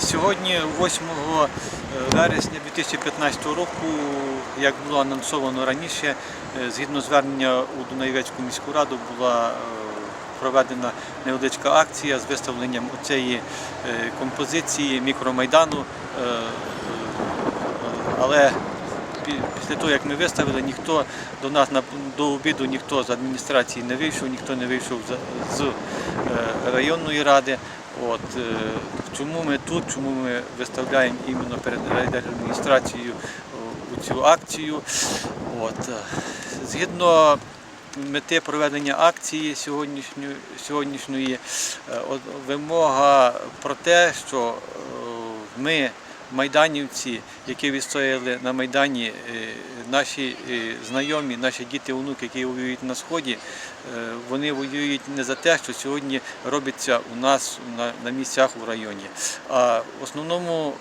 Сьогодні, 8 вересня 2015 року, як було анонсовано раніше, е, згідно звернення у Дунаєвецьку міську раду була е, проведена невеличка акція з виставленням цієї е, композиції мікромайдану. Е, е, Але після того, як ми виставили, ніхто до нас на до обіду ніхто з адміністрації не вийшов, ніхто не вийшов з, е, районної ради. От е, чому ми тут, чому ми виставляємо іменно перед райдержадміністрацією у цю акцію? От е, згідно мети проведення акції сьогоднішньої, сьогоднішньої е, вимога про те, що е, ми майданівці, які відстояли на Майдані, е, наші е, знайомі, наші діти, онуки, які воюють на Сході, е, вони воюють не за те, що сьогодні робиться у нас на, місцях у районі. А в основному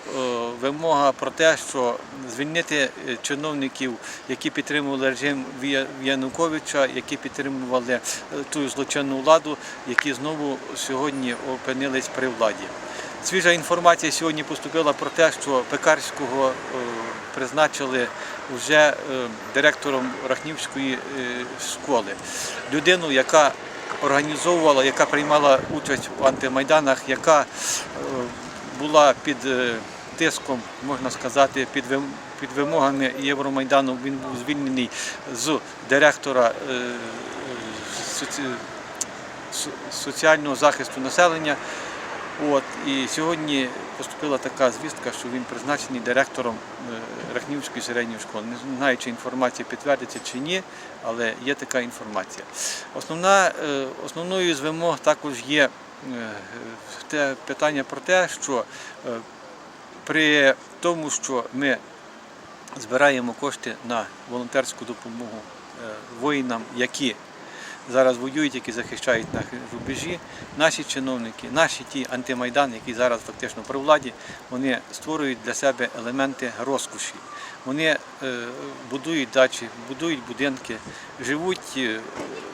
вимога про те, що звільнити чиновників, які підтримували режим Януковича, які підтримували ту злочинну владу, які знову сьогодні опинились при владі. Свіжа інформація сьогодні поступила про те, що Пекарського е, призначили вже е, директором Рахнівської е, школи. Людину, яка організовувала, яка приймала участь в антимайданах, яка була під тиском, можна сказати, під під вимогами Євромайдану. Він був звільнений з директора соці- соціального захисту населення. От, і сьогодні поступила така звістка, що він призначений директором е, Рахнівської середньої школи. Не знаю, чи інформація підтвердиться чи ні, але є така інформація. Основна, е, основною з вимог також є е, те питання про те, що при тому, що ми збираємо кошти на волонтерську допомогу воїнам, які зараз воюють, які захищають на рубежі. Наші чиновники, наші ті антимайдан, які зараз фактично при владі, вони створюють для себе елементи розкоші. Вони е, будують дачі, будують будинки, живуть, е,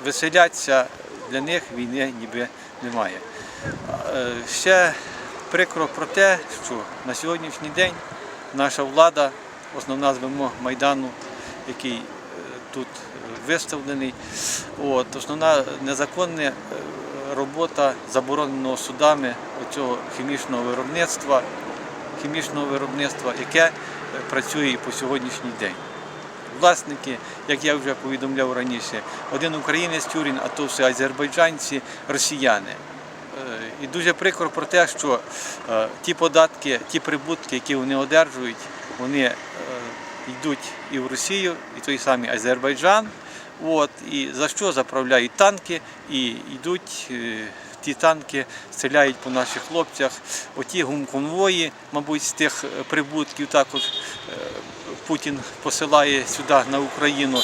веселяться. Для них війни ніби немає. Е, Ще прикро про те, що на сьогоднішній день наша влада, основна з вимог Майдану, який тут виставлений, от, основна незаконна е, робота забороненого судами цього хімічного виробництва, хімічного виробництва, яке е, працює і по сьогоднішній день. Власники, як я вже повідомляв раніше, один українець Тюрін, а то все азербайджанці, росіяни. Е, І дуже прикро про те, що ті податки, ті прибутки, які вони одержують, вони йдуть і в Росію, і той самий Азербайджан. От, і за що заправляють танки і йдуть е, ті танки, стріляють по наших хлопцях. Оті гумконвої, мабуть, з тих е, прибутків також е, Путін посилає сюди на Україну.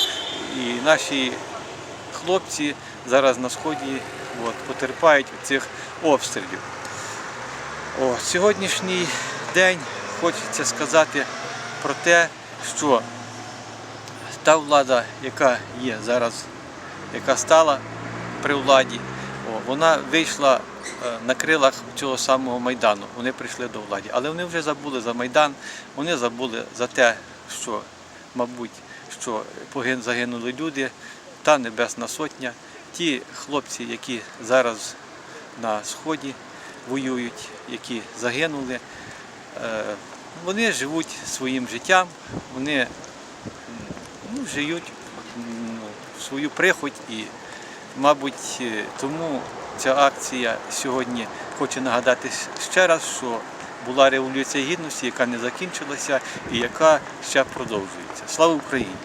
І наші хлопці зараз на сході от, потерпають цих обстрілів. О, сьогоднішній день хочеться сказати про те, що та влада, яка є зараз, яка стала при владі, вона вийшла е, на крилах цього самого Майдану. Вони прийшли до влади. Але вони вже забули за Майдан, вони забули за те, що, мабуть, що загинули люди, та Небесна Сотня, ті хлопці, які зараз на Сході воюють, які загинули, е, вони живуть своїм життям, вони ну, живуть свою прихоть і, мабуть, е, тому ця акція сьогодні хоче нагадати ще раз, що була революція гідності, яка не закінчилася і яка ще продовжується. Слава Україні!